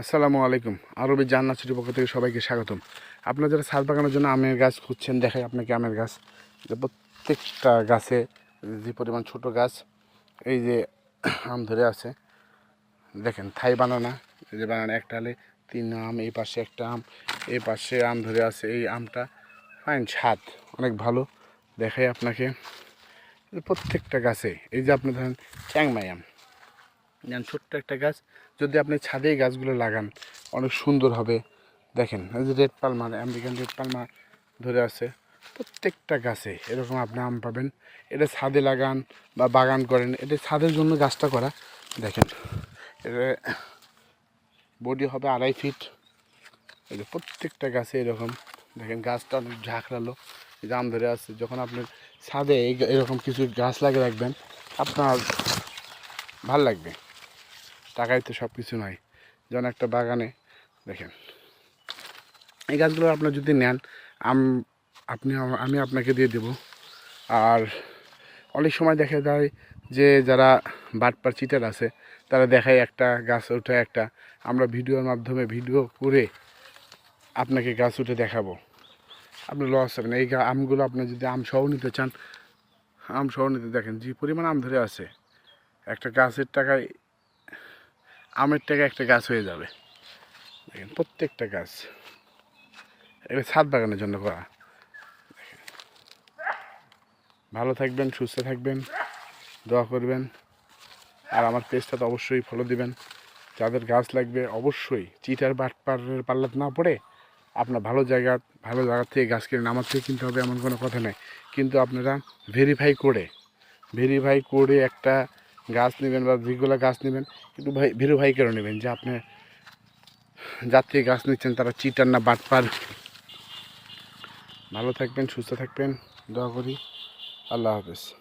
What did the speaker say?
আসসালামু আলাইকুম। আরবি জান্নাত ছুটির পক্ষ থেকে সবাইকে স্বাগতম। আপনারা যারা ছাদ বাগানোর জন্য আমের গাছ খুঁজছেন, দেখাই আপনাকে আমের গাছ। যে প্রত্যেকটা গাছে যে পরিমাণ ছোট গাছ, এই যে আম ধরে আছে, দেখেন, থাই বানানা, এই যে বানানা একটা হলে তিন আম, এই পাশে একটা আম, এই পাশে আম ধরে আছে, এই আমটা, ফাইন ছাদ অনেক ভালো। দেখাই আপনাকে। প্রত্যেকটা গাছে, এই যে আপনি ধরেন, চ্যাংমাই আম যেন ছোট্ট একটা গাছ। যদি আপনি ছাদে এই গাছগুলো লাগান, অনেক সুন্দর হবে। দেখেন যে red palmer, American red palmer ধরে আছে, প্রত্যেকটা গাছে এরকম আপনি আম পাবেন। এটা ছাদে লাগান বা বাগান করেন, এটা ছাদের জন্য গাছটা করা। দেখেন এটা বডি হবে আড়াই ফিট যে প্রত্যেকটা গাছে এরকম। দেখেন, গাছটা অনেক ঝাঁকড়ালো। আম ধরে আছে, যখন আপনার ছাদে এরকম কিছু গাছ লাগিয়ে রাখবেন, আপনার ভালো লাগবে। টাকায় তো সব কিছু নয় যেমন একটা বাগানে, দেখেন। এই গাছগুলো আপনার যদি নেন, আম আপনি, আমি আপনাকে দিয়ে দেব। আর অনেক সময় দেখা যায় যে, যারা বাটপার চিটার আছে, তারা দেখায় একটা গাছ ওঠে একটা। আমরা ভিডিওর মাধ্যমে ভিডিও করে আপনাকে গাছ উঠে দেখাবো। আপনি লস হবেন। এই আমগুলো আপনি যদি আম সহ নিতে চান, আম সহ নিতে দেখেন, যে পরিমাণ আম ধরে আছে, একটা গাছের টাকায় আমের টাকা একটা গাছ হয়ে যাবে। দেখেন, প্রত্যেকটা গাছ। এটা ছাদ বাগানের জন্য করা। ভালো থাকবেন, সুস্থ থাকবেন, দোয়া করবেন। আর আমার পেজটা তো অবশ্যই ফলো দিবেন। যাদের গাছ লাগবে অবশ্যই চিটার বাটপাড়ের পাল্লাত না পড়ে আপনার ভালো জায়গা ভালো জায়গা থেকে গাছ কিনে আমার থেকে কিনতে হবে এমন কোনো কথা নেই। কিন্তু আপনারা ভেরিফাই করে ভেরিফাই করে একটা গাছ নেবেন বা যেগুলো গাছ নেবেন। কিন্তু ভাই ভেরিফাই করে নেবেন? যে আপনি যাত্রী গাছ নিচ্ছেন, তারা চিটার না বাটপার ভালো থাকবেন, সুস্থ থাকবেন, দোয়া করি। আল্লাহ হাফেজ।